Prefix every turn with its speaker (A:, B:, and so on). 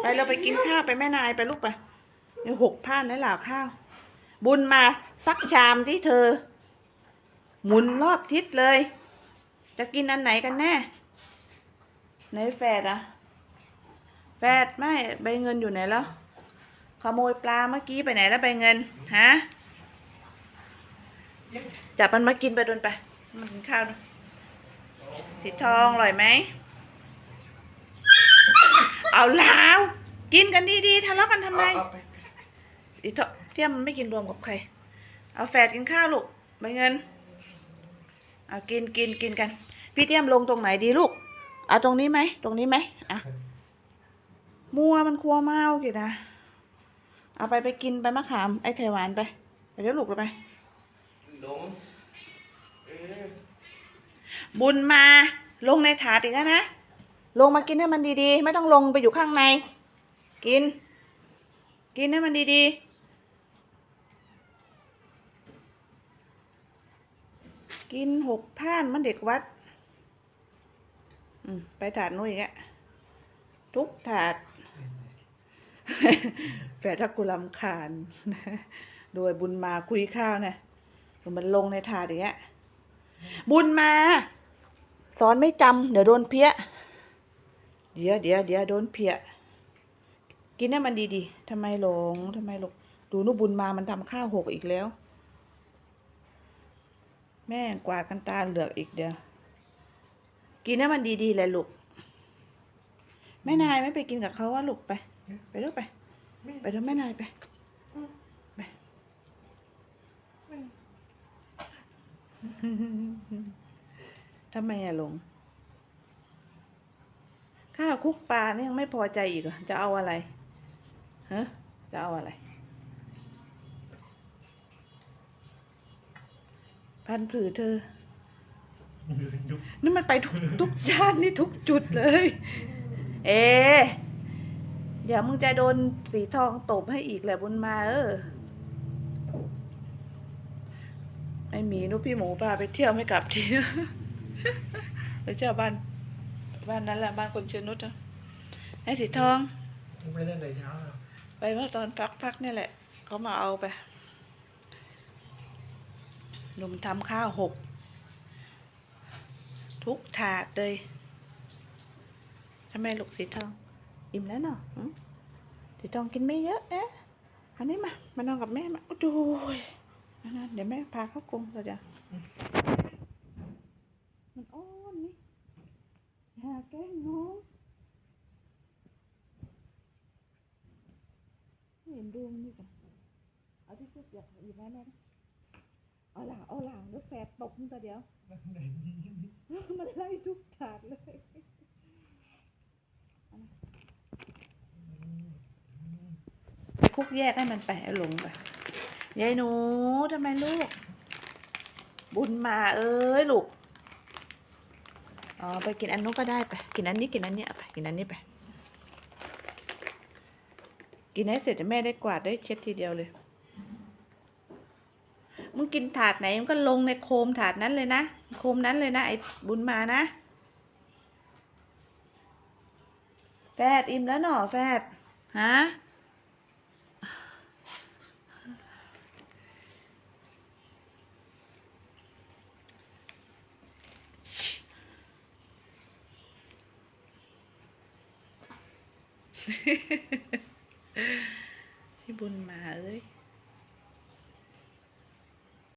A: ไปเราไปกินข้าวไปแม่นายไปลูกไปหกผ้านแล้วหล่าข้าว บุญมาสักชามที่เธอ หมุนรอบทิศเลย จะกินอันไหนกันแน่ไหนแฟดอะแฟดไม่ใบเงินอยู่ไหนแล้ว ขโมยปลาเมื่อกี้ไปไหนแล้วใบเงินฮะจับมันมากินไปโดนไป มันกินข้าวสีทองอร่อยไหม เอาแล้วกินกันดีๆทะเลาะกันทำไม
B: เอาไป
A: อีเถอะเทียมมันไม่กินรวมกับใคร เอาแฝดกินข้าวลูกใบเงินเอากินกินกินกัน พี่เทียมลงตรงไหนดีลูกเอาตรงนี้ไหมตรงนี้ไหมอะมัวมันครัวเมากี่นะเอาไปไปกินไปมะขามไอ้ไข่หวานไปไปเดี๋ยวลูกไป
B: ลงเออ
A: บุญมาลงในถาดอีกแล้วนะ ลงมากินให้มันดีๆ ไม่ต้องลงไปอยู่ข้างใน กิน กินให้มันดีๆกินหกผ่านมันเด็กวัดอืมไปถาดนู้นอีกอะทุกถาดแฝดถ้ากูลำคาญ โดยบุญมาคุยข้าวเนี่ยมันลงในถาดอย่างเงี้ย บุญมา สอนไม่จำเดี๋ยวโดนเพี้ย เดี๋ยวเดี๋ยวเดี๋ยวโดนเพี้ยกินให้มันดีๆทำไมหลงทำไมหลงดูนุบุญมามันทำข้าวหกอีกแล้ว แม่งกวาดกันตาเหลือกอีกเดียว กินให้มันดีๆเลยลูกแม่นายไม่ไปกินกับเขาว่าลูกไป ไปลูกไป ไปเถอะแม่นายไปไปทำไมอะหลง ข้าวคลุกปลาเนี่ยยังไม่พอใจอีกเหรอจะเอาอะไรฮะจะเอาอะไร พันผือเธอ นี่มันไปทุกทุกชาตินี่ทุกจุดเลย เอ๊ะเดี๋ยวมึงจะโดนสีทองตบให้อีกแหละบุญมาเออไอหมีนุกพี่หมูพาไปเที่ยวไม่กลับทีไปเที่ยวบ้าน บ้านนั้นแหละบ้านคนเชอนุชอะไอ้สีทอง
B: ไม่เล่นแต่เช้าหรอก
A: ไปเมื่อตอนพักพักนี่แหละเขามาเอาไปหนุ่มทำข้าวหก ทุกถาดเลยทำไมลูกสีทอง อิ่มแล้วเนาะหึสีทองกินไม่เยอะเอ๊ะอันนี้มา มานอนกับแม่มาโอ้ดูยนั่นๆเดี๋ยวแม่พาเข้ากรงเราจะมันอ้อนนี่ หาแกล้งน้องไม่เห็นดูมันนี่กันเอาที่สุดอยากหยิบมาแม่นะเอาหลังเอาหลังแล้วแฝดตกมึงแต่เดียว มันไล่ทุกถาดเลยไปคุกแยกให้มันไปเอาหลงไปยายหนูทำไมลูก บุญมาเอ้ยลูก อ๋อไปกินอันนู้นก็ได้ไป กินอันนี้กินอันนี้ไปกินอันนี้ไป กินให้เสร็จแม่ได้กวาดได้เช็ดทีเดียวเลย มึงกินถาดไหนมึงก็ลงในโคมถาดนั้นเลยนะ โคมนั้นเลยนะไอ้บุญมานะแฟดอิ่มแล้วหนอแฟดฮะ พี่บุญมาเอ้ย